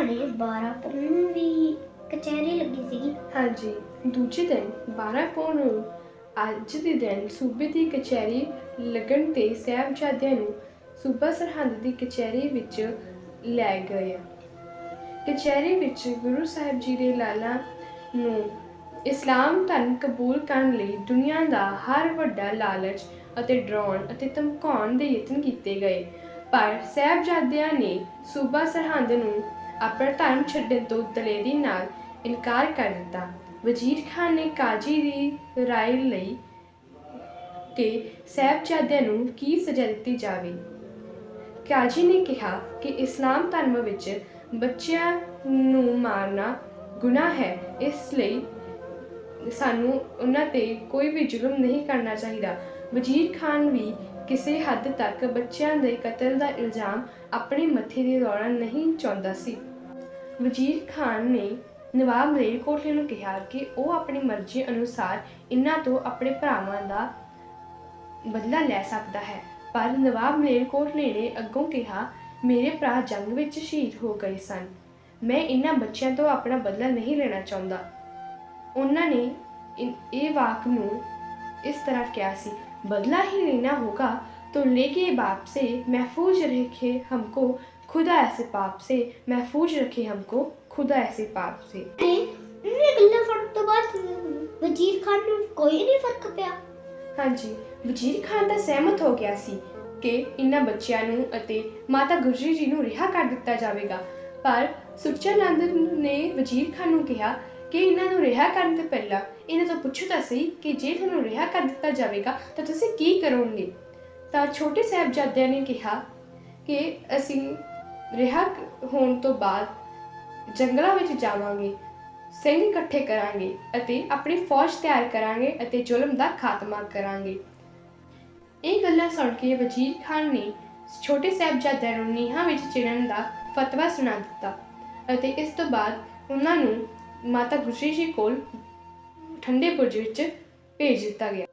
ਹਣੇ 12 ਅਪ੍ਰੈਲ ਨੂੰ ਵੀ ਕਚਹਿਰੀ ਲੱਗੀ ਸੀਗੀ। ਹਾਂਜੀ, ਦੂਜੇ ਦਿਨ 12 ਪੌਣ ਨੂੰ ਅੱਜ ਦੇ ਦਿਨ ਸੂਬੇ ਦੀ ਕਚਹਿਰੀ ਲੱਗਣ ਤੇ ਸਾਹਿਬਜ਼ਾਦਿਆਂ ਨੂੰ ਸੂਬਾ ਸਰਹੰਦ ਦੀ ਕਚਹਿਰੀ ਵਿੱਚ ਲੈ ਗਏ। ਕਚਹਿਰੀ ਵਿੱਚ ਗੁਰੂ ਸਾਹਿਬ ਜੀ ਦੇ ਲਾਲਾ ਨੂੰ ਇਸਲਾਮ ਧਰਮ ਕਬੂਲ ਕਰਨ ਲਈ ਦੁਨੀਆ ਦਾ ਹਰ ਵੱਡਾ ਲਾਲਚ ਅਤੇ ਡਰਾਉਣ ਅਤੇ ਧਮਕਾਉਣ ਦੇ ਯਤਨ ਕੀਤੇ ਗਏ। ਪਰ ਸਾਹਿਬਜ਼ਾਦਿਆਂ ਨੇ ਸੂਬਾ ਸਰਹੰਦ ਨੂੰ ਆਪਣਾ ਧਰਮ ਛੱਡਣ ਤੋਂ ਦਲੇਰੀ ਨਾਲ ਇਨਕਾਰ ਕਰ ਦਿੱਤਾ। ਵਜ਼ੀਰ ਖਾਨ ਨੇ ਕਾਜੀ ਦੀ ਰਾਏ ਲਈ ਕਿ ਸਾਹਿਬਜ਼ਾਦਿਆਂ ਨੂੰ ਕੀ ਸਜ਼ਾ ਦਿੱਤੀ ਜਾਵੇ। ਕਾਜੀ ਨੇ ਕਿਹਾ ਕਿ ਇਸਲਾਮ ਧਰਮ ਵਿੱਚ ਬੱਚਿਆਂ ਨੂੰ ਮਾਰਨਾ ਗੁਨਾਹ ਹੈ। ਇਸ ਲਈ ਸਾਨੂੰ ਉਹਨਾਂ ਤੇ ਕੋਈ ਵੀ ਜ਼ੁਲਮ ਨਹੀਂ ਕਰਨਾ ਚਾਹੀਦਾ। ਵਜ਼ੀਰ ਖਾਨ ਵੀ ਕਿਸੇ ਹੱਦ ਤੱਕ ਬੱਚਿਆਂ ਦੇ ਕਤਲ ਦਾ ਇਲਜ਼ਾਮ ਆਪਣੇ ਮੱਥੇ ਤੇ ਲਾਉਣਾ ਨਹੀਂ ਚਾਹੁੰਦਾ ਸੀ। ਵਜ਼ੀਰ ਖਾਨ ਨੇ ਨਵਾਬ ਮਲੇਰਕੋਟਲੇ ਨੂੰ ਕਿਹਾ ਕਿ ਉਹ ਆਪਣੀ ਮਰਜ਼ੀ ਅਨੁਸਾਰ ਇਹਨਾਂ ਤੋਂ ਆਪਣੇ ਭਰਾਵਾਂ ਦਾ ਬਦਲਾ ਲੈ ਸਕਦਾ ਹੈ ਪਰ ਨਵਾਬ ਮਲੇਰਕੋਟਲੇ ਨੇ ਅੱਗੋਂ ਕਿਹਾ ਮੇਰੇ ਭਰਾ ਜੰਗ ਵਿੱਚ ਸ਼ਹੀਦ ਹੋ ਗਏ ਸਨ ਮੈਂ ਇਹਨਾਂ ਬੱਚਿਆਂ ਤੋਂ ਆਪਣਾ ਬਦਲਾ ਨਹੀਂ ਲੈਣਾ ਚਾਹੁੰਦਾ ਉਹਨਾਂ ਨੇ ਇਨ- ਇਹ ਵਾਕ ਨੂੰ ਇਸ ਤਰ੍ਹਾਂ ਕਿਹਾ ਸੀ बदला ही लेना होगा तो लेके बाप से महफूज रखे हमको खुदा ऐसे पाप से महफूज रखे हमको खुदा ऐसे पाप से ਤੇ ਇਹ ਗੱਲਾਂ ਫੜਨ ਤੋਂ ਬਾਅਦ ਵਜ਼ੀਰ ਖਾਨ ਨੂੰ ਕੋਈ ਨਹੀਂ ਫਰਕ ਪਿਆ ਹਾਂਜੀ ਵਜ਼ੀਰ ਖਾਨ ਤਾਂ ਸਹਿਮਤ ਹੋ ਗਿਆ ਸੀ ਕਿ ਇਹਨਾਂ ਬੱਚਿਆਂ ਨੂੰ ਅਤੇ ਮਾਤਾ ਗੁਜਰੀ ਜੀ ਨੂੰ ਰਿਹਾ ਕਰ ਦਿੱਤਾ ਜਾਵੇਗਾ ਪਰ ਸੁੱਚਾ ਨੰਦ ਨੇ ਵਜ਼ੀਰ ਖਾਨ ਨੂੰ ਕਿਹਾ ਕਿ ਇਹਨਾਂ ਨੂੰ ਰਿਹਾ ਕਰਨ ਤੋਂ ਪਹਿਲਾਂ ਇਹਨਾਂ ਤੋਂ ਪੁੱਛੋ ਤਾਂ ਸਹੀ ਕਿ ਜੇ ਤੁਹਾਨੂੰ ਰਿਹਾ ਕਰ ਦਿੱਤਾ ਜਾਵੇਗਾ ਤਾਂ ਤੁਸੀਂ ਕੀ ਕਰੋਗੇ ਤਾਂ ਛੋਟੇ ਸਾਹਿਬਜ਼ਾਦਿਆਂ ਨੇ ਕਿਹਾ ਕਿ ਅਸੀਂ ਰਿਹਾ ਹੋਣ ਤੋਂ ਬਾਅਦ ਜੰਗਲਾਂ ਵਿੱਚ ਜਾਵਾਂਗੇ, ਸਿੰਘ ਇਕੱਠੇ ਕਰਾਂਗੇ ਅਤੇ ਆਪਣੀ ਫੌਜ ਤਿਆਰ ਕਰਾਂਗੇ ਅਤੇ ਜ਼ੁਲਮ ਦਾ ਖਾਤਮਾ ਕਰਾਂਗੇ। ਇਹ ਗੱਲਾਂ ਸੁਣ ਕੇ ਵਜ਼ੀਰ ਖਾਨ ਨੇ ਛੋਟੇ ਸਾਹਿਬਜ਼ਾਦਿਆਂ ਨੂੰ ਨੀਹਾਂ ਵਿੱਚ ਚਿਣਨ ਦਾ ਫਤਵਾ ਸੁਣਾ ਦਿੱਤਾ ਅਤੇ ਇਸ ਤੋਂ ਬਾਅਦ ਉਹਨਾਂ ਨੂੰ ਮਾਤਾ ਗੁਜਰੀ ਜੀ ਕੋਲ ਠੰਡੇ ਬੁਰਜ ਵਿੱਚ ਭੇਜ ਦਿੱਤਾ ਗਿਆ।